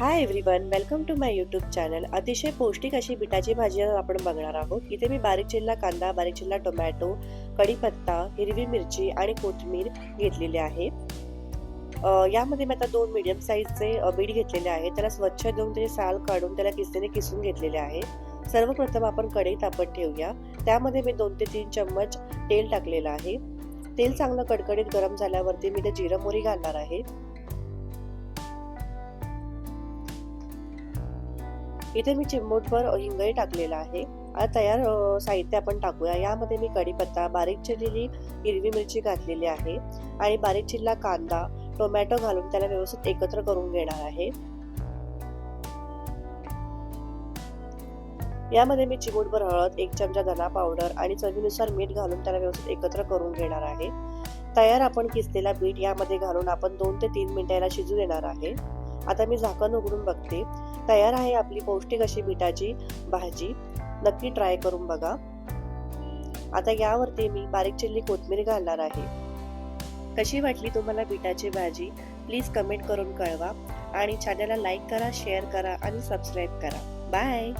Hi everyone welcome to my YouTube channel अतिशय पौष्टिक अशी बिटाची भाजी आपण बघणार आहोत. इथे मी बारीक चिरला कांदा बारीक चिरला टोमॅटो कढीपत्ता हिरवी मिरची आणि कोथिंबीर घेतलेली आहे. यामध्ये मी आता दोन मीडियम साईजचे अ, बीट घेतलेले आहे. त्याला स्वच्छ धुवून त्याचे साल काढून त्याला किसतीने किसून घेतलेले आहे. सर्वप्रथम आपण कढई तापत ठेवूया. त्यामध्ये मी दोन ते तीन चम्मच तेल टाकलेलं आहे. तेल चांगलं कडकडीत गरम झाल्यावरती मी ते जिरं मोरी घालणार आहे. इथे मी चिमूटभर हिंगही टाकलेला आहे. आता तयार साहित्य आपण टाकूया. यामध्ये मी कढीपत्ता बारीक चिरलेली हिरवी मिरची घातलेली आहे आणि बारीक चिरला कांदा टोमॅटो घालून त्याला व्यवस्थित एकत्र करून घेणार आहे. यामध्ये मी चिमूटभर हळद एक चमचा धना पावडर आणि चवीनुसार मीठ घालून त्याला व्यवस्थित एकत्र करून घेणार आहे. तयार आपण किसलेला बीट यामध्ये घालून आपण दोन ते तीन मिनिटाला शिजू देणार आहे. आता मी झाकण उघडून बघते. तयार आहे आपली पौष्टिक अशी बिटाची भाजी. नक्की ट्राय करून बघा. आता यावरती मी बारीक चिल्ली कोथमीर घालणार आहे. कशी वाटली तुम्हाला बिटाची भाजी? प्लीज कमेंट करून कळवा. आणि चॅनलला लाईक करा शेअर करा आणि सबस्क्राईब करा. बाय